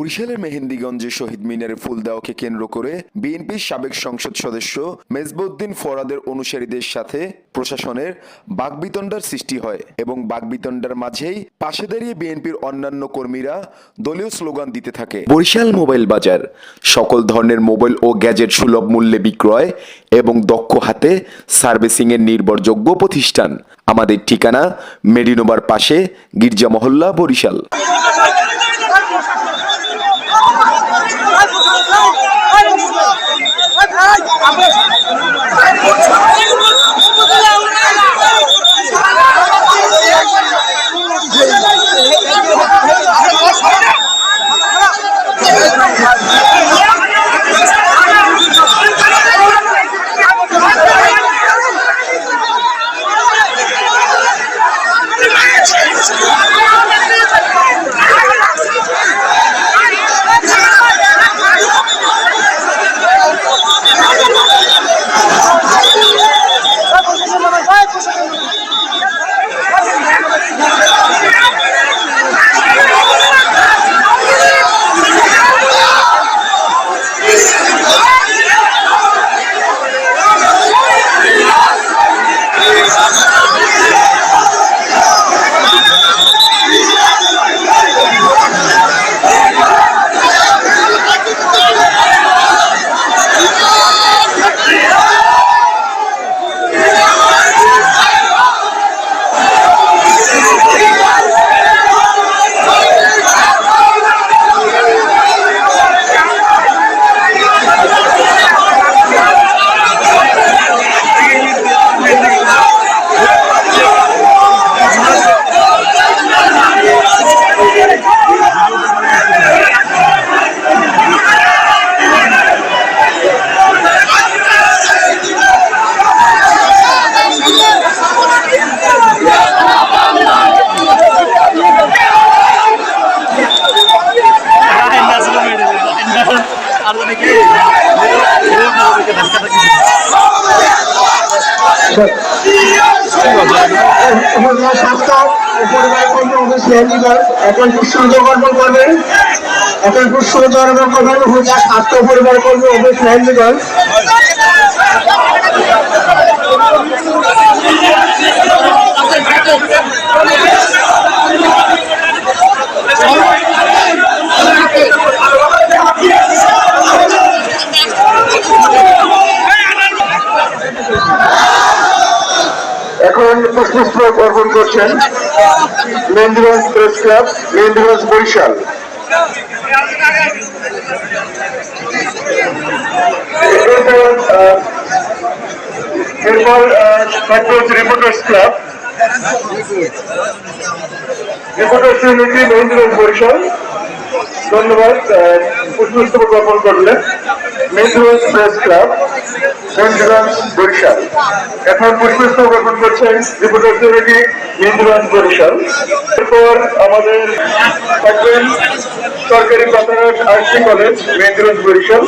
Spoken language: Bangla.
বরিশালের মেহেন্দিগঞ্জে শহীদ মিনারে ফুল দেওয়াকে কেন্দ্র করে বিএনপির সাবেক সংসদ সদস্য মেজবউদ্দিন ফরাদের অনুসারীদের সাথে প্রশাসনের বাগবিতণ্ডার সৃষ্টি হয় এবং বাগবিতণ্ডার মাঝেই পাশে দাঁড়িয়ে বিএনপির অন্যান্য কর্মীরা দলীয় স্লোগান দিতে থাকে। বরিশাল মোবাইল বাজার সকল ধরনের মোবাইল ও গ্যাজেট সুলভ মূল্যে বিক্রয় এবং দক্ষ হাতে সার্ভিসিং এর নির্ভরযোগ্য প্রতিষ্ঠান। আমাদের ঠিকানা মেডিনোবার পাশে গির্জা মহল্লা বরিশাল। স্বাস্থ্য পরিবার কর্মী এখন পুষ্প অর্পণ করবেন এখন পুষ্প অর্পণ করবেন স্বাস্থ্য পরিবার কর্মী অফিস মেহেন্দিগঞ্জ এখন পুষ্প অর্পণ করছেন মেহেন্দিগঞ্জ প্রেস ক্লাব, মেহেন্দিগঞ্জ বরিশাল। এরপর reporters club reporters unity Mehendiganj Barishal. ধন্যবাদ পুষ্পস্তবক অর্পণ করলেন। মেহেন্দিগঞ্জ প্রেস ক্লাব মেহেন্দিগঞ্জ বরিশাল এখন পুষ্পস্তবক অর্পণ করছেন রিপোর্টার্স ইউনিটি মেহেন্দিগঞ্জ বরিশাল। এরপর আমাদের থাকবেন সরকারি প্রাথমিক আইসি কলেজ, মেহেন্দিগঞ্জ বরিশাল।